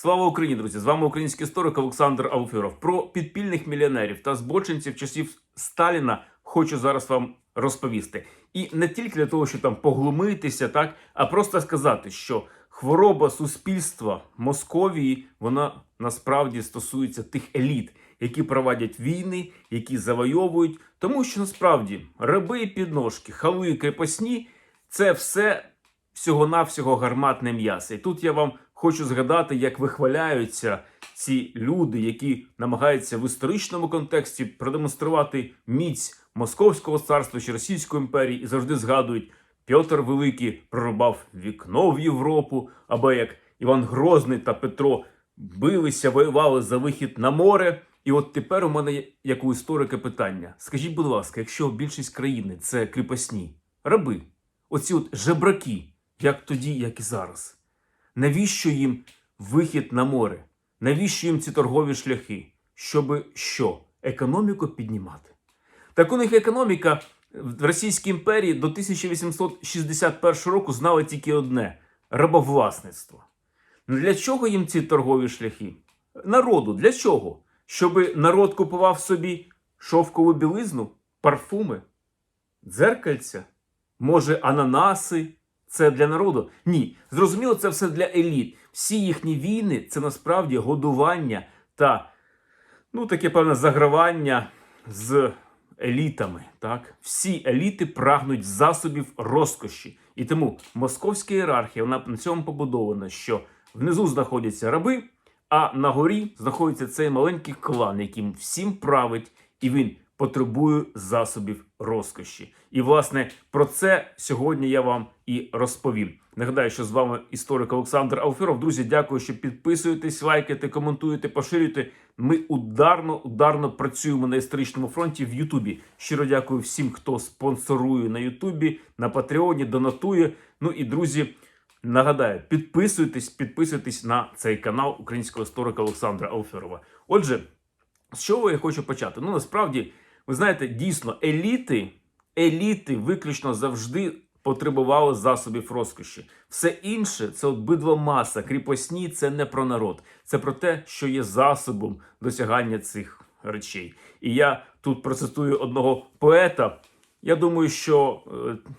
Слава Україні, друзі! З вами український історик Олександр Алфіров. Про підпільних мільйонерів та збочинців часів Сталіна хочу зараз вам розповісти. І не тільки для того, щоб там поглумитися, так, а просто сказати, що хвороба суспільства Московії вона насправді стосується тих еліт, які проводять війни, які завойовують, тому що насправді раби і підножки, хали і крепосні це все всього-навсього гарматне м'ясо. І тут я вам хочу згадати, як вихваляються ці люди, які намагаються в історичному контексті продемонструвати міць Московського царства чи Російської імперії і завжди згадують, Петр Великий прорубав вікно в Європу, або як Іван Грозний та Петро билися, воювали за вихід на море. І от тепер у мене як у історика питання: скажіть, будь ласка, якщо більшість країни це кріпосні, раби, оці от жебраки, як тоді, як і зараз, навіщо їм вихід на море? Навіщо їм ці торгові шляхи? Щоби що? Економіку піднімати? Так у них економіка в Російській імперії до 1861 року знала тільки одне рабовласництво. Для чого їм ці торгові шляхи? Народу, для чого? Щоби народ купував собі шовкову білизну, парфуми, дзеркальця, може, ананаси. Це для народу? Ні. Зрозуміло, це все для еліт. Всі їхні війни це насправді годування та ну, таке певне загравання з елітами. Так? Всі еліти прагнуть засобів розкоші. І тому московська ієрархія вона на цьому побудована, що внизу знаходяться раби, а на горі знаходиться цей маленький клан, яким всім править, і він потребує засобів розкоші. І власне про це сьогодні я вам і розповім. Нагадаю, що з вами історик Олександр Алфіров. Друзі, дякую, що підписуєтесь, лайкаєте, коментуєте, поширюєте. Ми ударно, ударно працюємо на історичному фронті в Ютубі. Щиро дякую всім, хто спонсорує на Ютубі, на Патреоні, донатує. Ну і друзі. Нагадаю, підписуйтесь, підписуйтесь на цей канал українського історика Олександра Алферова. Отже, з чого я хочу почати? Ну насправді, ви знаєте, дійсно, еліти, еліти виключно завжди потребували засобів розкоші. Все інше це от бидва маса, кріпосні це не про народ, це про те, що є засобом досягання цих речей. І я тут процитую одного поета. Я думаю, що. е,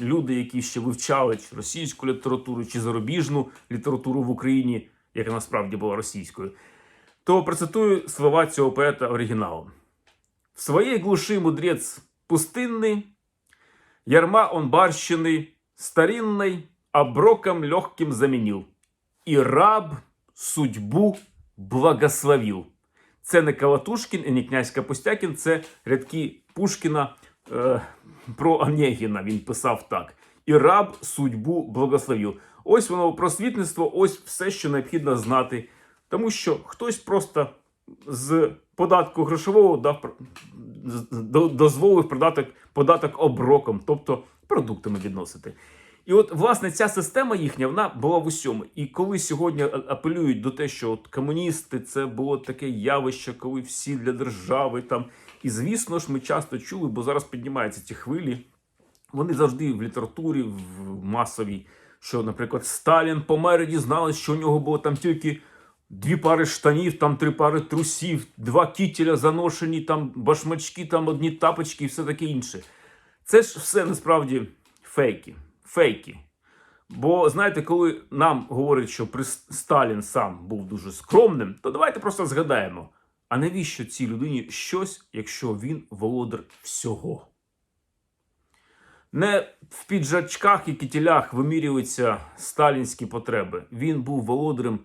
люди, які ще вивчали російську літературу чи зарубіжну літературу в Україні, яка насправді була російською, то процитую слова цього поета оригіналом. В своей глуши мудрец пустынный, ярма он барщины старинной оброком легким заменил, и раб судьбу благословил. Це не Калатушкін і не князь Капустякін, це рядки Пушкіна е, про Онегіна. Він писав так. І раб судьбу благословив. Ось воно просвітництво, ось все, що необхідно знати. Тому що хтось просто з податку грошового дав дозволив податок, податок оброком, тобто продуктами відносити. І от, власне, ця система їхня вона була в усьому. І коли сьогодні апелюють до те, що от комуністи це було таке явище, коли всі для держави там. І звісно ж, ми часто чули, бо зараз піднімаються ці хвилі. Вони завжди в літературі, в масовій, що, наприклад, Сталін помер і дізналось, що у нього було там тільки дві пари штанів, там три пари трусів, два кітеля заношені, там башмачки, там одні тапочки і все таке інше. Це ж все насправді фейки. Фейки. Бо знаєте, коли нам говорять, що Сталін сам був дуже скромним, то давайте просто згадаємо: а навіщо цій людині щось, якщо він володар всього? Не в піджачках і кітілях вимірюються сталінські потреби. Він був володарем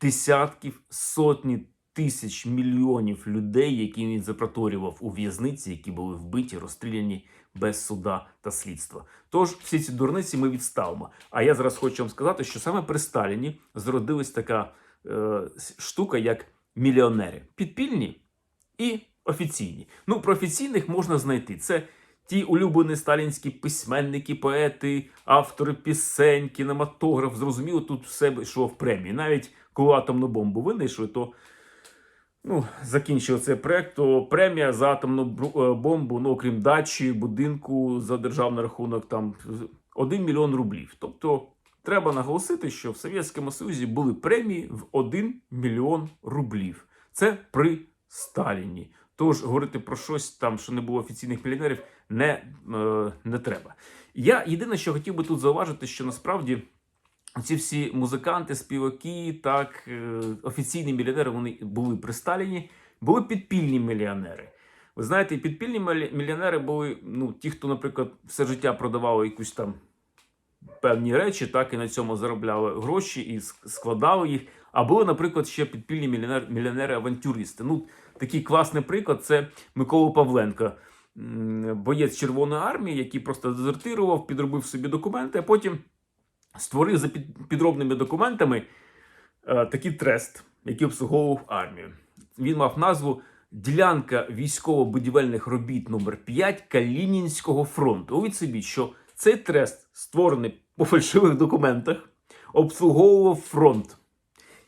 десятків, сотні тисяч мільйонів людей, які він запроторював у в'язниці, які були вбиті, розстріляні без суда та слідства. Тож всі ці дурниці ми відставимо. А я зараз хочу вам сказати, що саме при Сталіні зародилась така е, штука, як мільйонери, підпільні і офіційні. Ну, про офіційних можна знайти. Це ті улюблені сталінські письменники, поети, автори пісень, кінематограф. Зрозуміло, тут все йшло в премії. Навіть коли атомну бомбу винайшли, то ну, закінчив цей проект, то премія за атомну е, бомбу, ну, окрім дачі, будинку за державний рахунок, там 1 мільйон рублів. Тобто треба наголосити, що в Совєтському Союзі були премії в 1 мільйон рублів. Це при Сталіні. Тож говорити про щось там, що не було офіційних мільйонерів, не, е, не треба. Я єдине, що хотів би тут зауважити, що насправді ці всі музиканти, співаки, так, е, офіційні мільйонери вони були при Сталіні, були підпільні мільйонери. Ви знаєте, підпільні мільйонери були ну, ті, хто, наприклад, все життя продавали якусь там певні речі, так і на цьому заробляли гроші і складали їх. А були, наприклад, ще підпільні мільйонер, мільйонери-авантюристи. Ну, такий класний приклад це Микола Павленко, боєць Червоної армії, який просто дезертирував, підробив собі документи, а потім створив за під- підробними документами е, такий трест, який обслуговував армію. Він мав назву Ділянка військово-будівельних робіт номер 5 Калінінського фронту. Уявіть собі, що цей трест, створений по фальшивих документах, обслуговував фронт.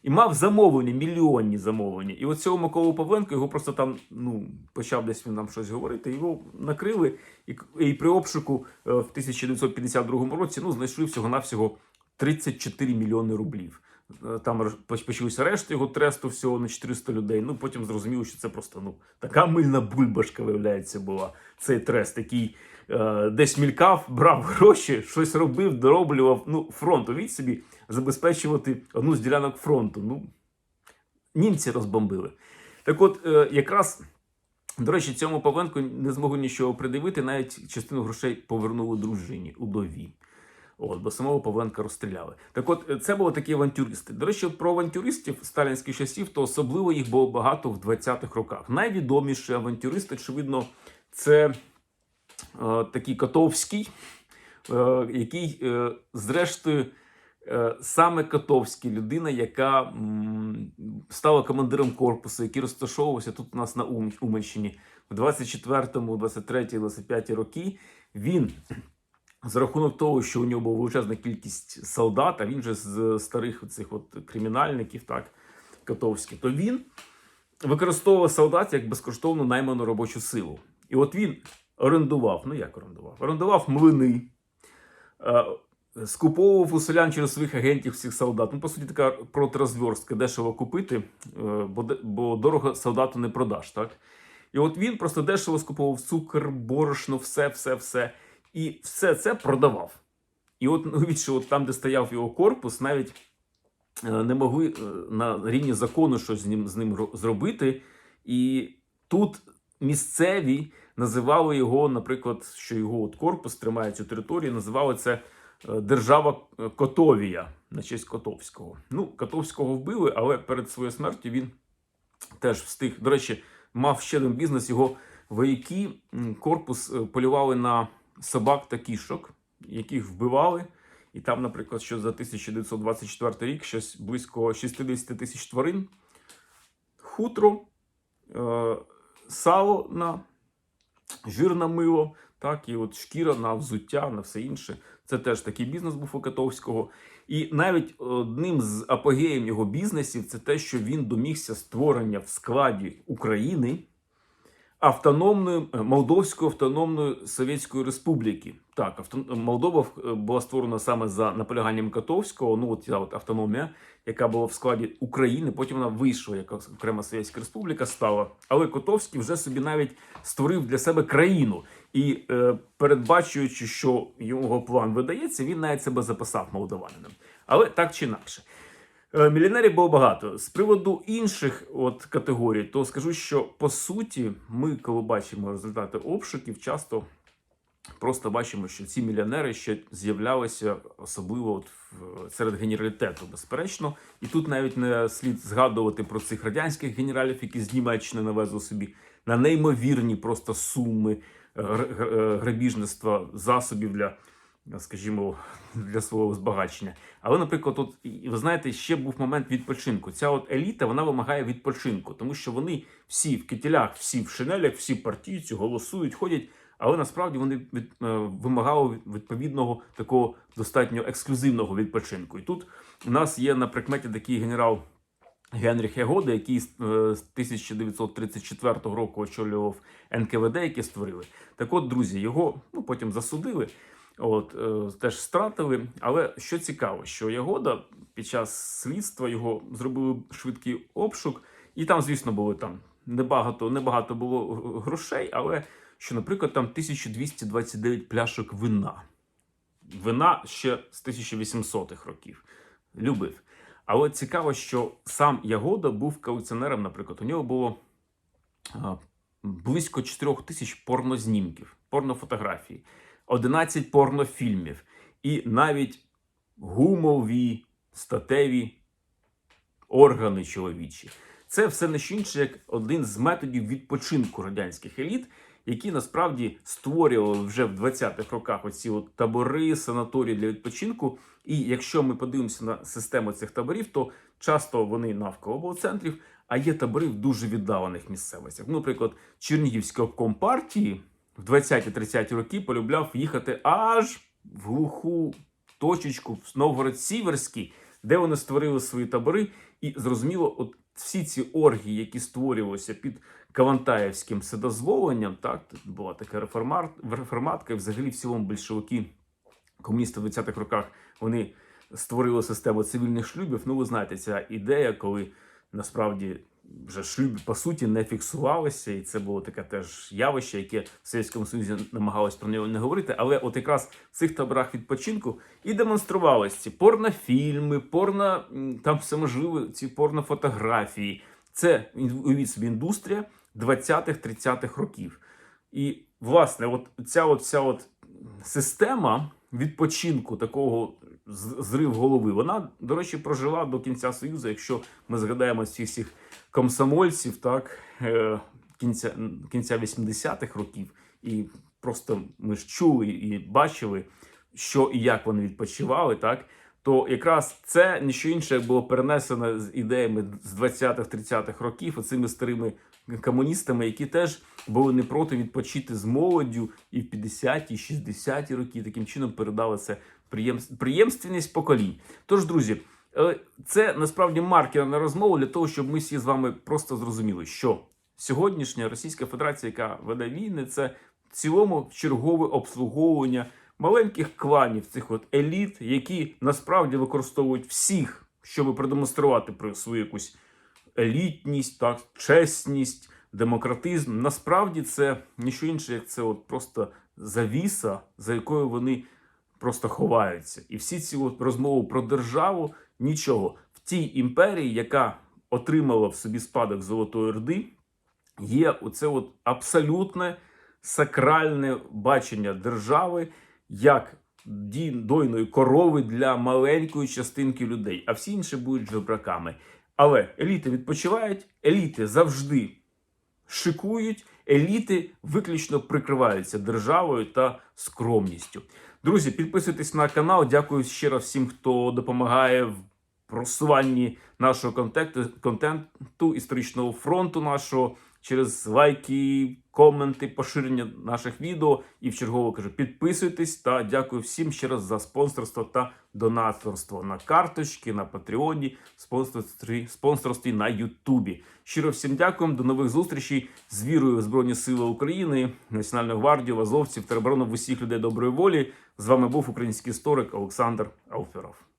І мав замовлення, мільйонні замовлення. І от цього Миколу Павленко його просто там, ну, почав десь він нам щось говорити, його накрили. І, і при обшуку е, в 1952 році ну, знайшли всього-навсього 34 мільйони рублів. Е, Там почалися решти його тресту всього на 400 людей. Ну потім зрозуміло, що це просто ну така мильна бульбашка, виявляється, була цей трест, який десь мількав, брав гроші, щось робив, дороблював. Ну, фронт, уявіть собі, забезпечувати одну з ділянок фронту. Ну, німці розбомбили. Так от, е, якраз. До речі, цьому Павленку не змогу нічого придивити, навіть частину грошей повернули дружині удові. От, бо самого Павленка розстріляли. Так от, е, це були такі авантюристи. До речі, про авантюристів сталінських часів, то особливо їх було багато в 20-х роках. Найвідоміший авантюрист, очевидно, це е, такий Котовський, е, який, е, зрештою, е, саме Котовський, людина, яка стала командиром корпусу, який розташовувався тут у нас на Ум- Уманщині в 24-му, 23-й, 25-й роки. Він за рахунок того, що у нього була величезна кількість солдат, а він же з старих цих от кримінальників, так, Котовський, то він використовував солдат як безкоштовну найману робочу силу. І от він орендував, ну як орендував? Орендував млини, е, скуповував у селян через своїх агентів всіх солдат. Ну, по суті, така протрозверстка, дешево купити, е, бо, дорого солдату не продаш, так? І от він просто дешево скуповував цукор, борошно, все, все, все. І все це продавав. І от ну, уявіть, що от там, де стояв його корпус, навіть е, не могли на рівні закону щось з ним, з ним зробити. І тут місцеві називали його, наприклад, що його от корпус тримає цю територію, називали це е, держава е, Котовія на честь Котовського. Ну, Котовського вбили, але перед своєю смертю він теж встиг. До речі, мав ще один бізнес. Його вояки корпус е, полювали на собак та кішок, яких вбивали. І там, наприклад, що за 1924 рік щось близько 60 тисяч тварин, хутро, сало на жир на мило, так, і от шкіра на взуття, на все інше. Це теж такий бізнес був у Котовського. І навіть одним з апогеїв його бізнесів це те, що він домігся створення в складі України автономної е, Молдовської автономної Совєтської Республіки. Так, авто- Молдова е, була створена саме за наполяганням Котовського. Ну от ця от автономія, яка була в складі України. Потім вона вийшла як окрема Совєтська Республіка стала. Але Котовський вже собі навіть створив для себе країну. І е, передбачуючи, що його план видається, він навіть себе записав молдаванином. Але так чи інакше. Е, Мільйонерів було багато. З приводу інших от категорій, то скажу, що по суті, ми, коли бачимо результати обшуків, часто просто бачимо, що ці мільйонери ще з'являлися особливо от серед генералітету, безперечно. І тут навіть не слід згадувати про цих радянських генералів, які з Німеччини навезли собі на неймовірні просто суми е, гр- гр- грабіжництва засобів для, скажімо, для свого збагачення. Але, наприклад, от ви знаєте, ще був момент відпочинку. Ця от еліта вона вимагає відпочинку, тому що вони всі в кителях, всі в шинелях, всі партійці голосують, ходять. Але насправді вони від, е, вимагали відповідного такого достатньо ексклюзивного відпочинку. І тут у нас є на прикметі такий генерал Генріх Ягода, який е, з 1934 року очолював НКВД, яке створили. Так от, друзі, його ну, потім засудили. От е, теж стратили. Але що цікаво, що Ягода під час слідства його зробили швидкий обшук, і там, звісно, було там небагато, небагато було грошей, але що, наприклад, там 1229 пляшок вина. Вина ще з 1800-х років. Любив. Але цікаво, що сам Ягода був колекціонером, наприклад, у нього було близько 4 тисяч порнознімків, порнофотографій, 11 порнофільмів і навіть гумові статеві органи чоловічі. Це все не що інше, як один з методів відпочинку радянських еліт, які насправді створювали вже в 20-х роках оці от табори, санаторії для відпочинку. І якщо ми подивимося на систему цих таборів, то часто вони навколо облцентрів, а є табори в дуже віддалених місцевостях. Наприклад, Чернігівський обком партії в 20-30 роки полюбляв їхати аж в глуху точечку в Новгород-Сіверський, де вони створили свої табори. І зрозуміло, от всі ці оргії, які створювалися під Кавантаєвським вседозволенням, так була така реформар, реформатка, і взагалі в цілому більшовики, комуністи в 20-х роках, вони створили систему цивільних шлюбів. Ну, ви знаєте, ця ідея, коли насправді вже шлюби по суті не фіксувалися, і це було таке теж явище, яке в Совєтському Союзі намагалось про нього не говорити. Але от якраз в цих таборах відпочинку і демонструвалися ці порнофільми, порно там все можливе, ці порнофотографії. Це уявіть собі індустрія 20-30-х років. І власне, от ця от вся от система відпочинку такого зрив голови, вона, до речі, прожила до кінця Союзу, якщо ми згадаємо всіх всіх комсомольців, так е, кінця, кінця 80-х років, і просто ми ж чули і бачили, що і як вони відпочивали, так. То якраз це ніщо інше було перенесено з ідеями з 20-30-х років, оцими старими комуністами, які теж були не проти відпочити з молоддю і в 50-ті, 60-ті роки. Таким чином передали це приєм- приємственність поколінь. Тож, друзі, це насправді маркерна розмова для того, щоб ми всі з вами просто зрозуміли, що сьогоднішня Російська Федерація, яка веде війни, це в цілому чергове обслуговування маленьких кланів, цих от еліт, які насправді використовують всіх, щоб продемонструвати про свою якусь елітність, так, чесність, демократизм. Насправді це ніщо інше, як це от просто завіса, за якою вони просто ховаються. І всі ці от розмови про державу нічого. В тій імперії, яка отримала в собі спадок Золотої Орди, є оце от абсолютне сакральне бачення держави як дойної корови для маленької частинки людей, а всі інші будуть жебраками. Але еліти відпочивають, еліти завжди шикують, еліти виключно прикриваються державою та скромністю. Друзі, підписуйтесь на канал. Дякую ще раз всім, хто допомагає в просуванні нашого контенту, контенту історичного фронту нашого через лайки, коменти, поширення наших відео. І в чергово кажу, підписуйтесь та дякую всім ще раз за спонсорство та донаторство на карточки, на Патреоні, спонсорстві, спонсорстві на Ютубі. Щиро всім дякуємо. До нових зустрічей з вірою в Збройні Сили України, Національну гвардію, азовців, тероборону в усіх людей доброї волі. З вами був український історик Олександр Алферов.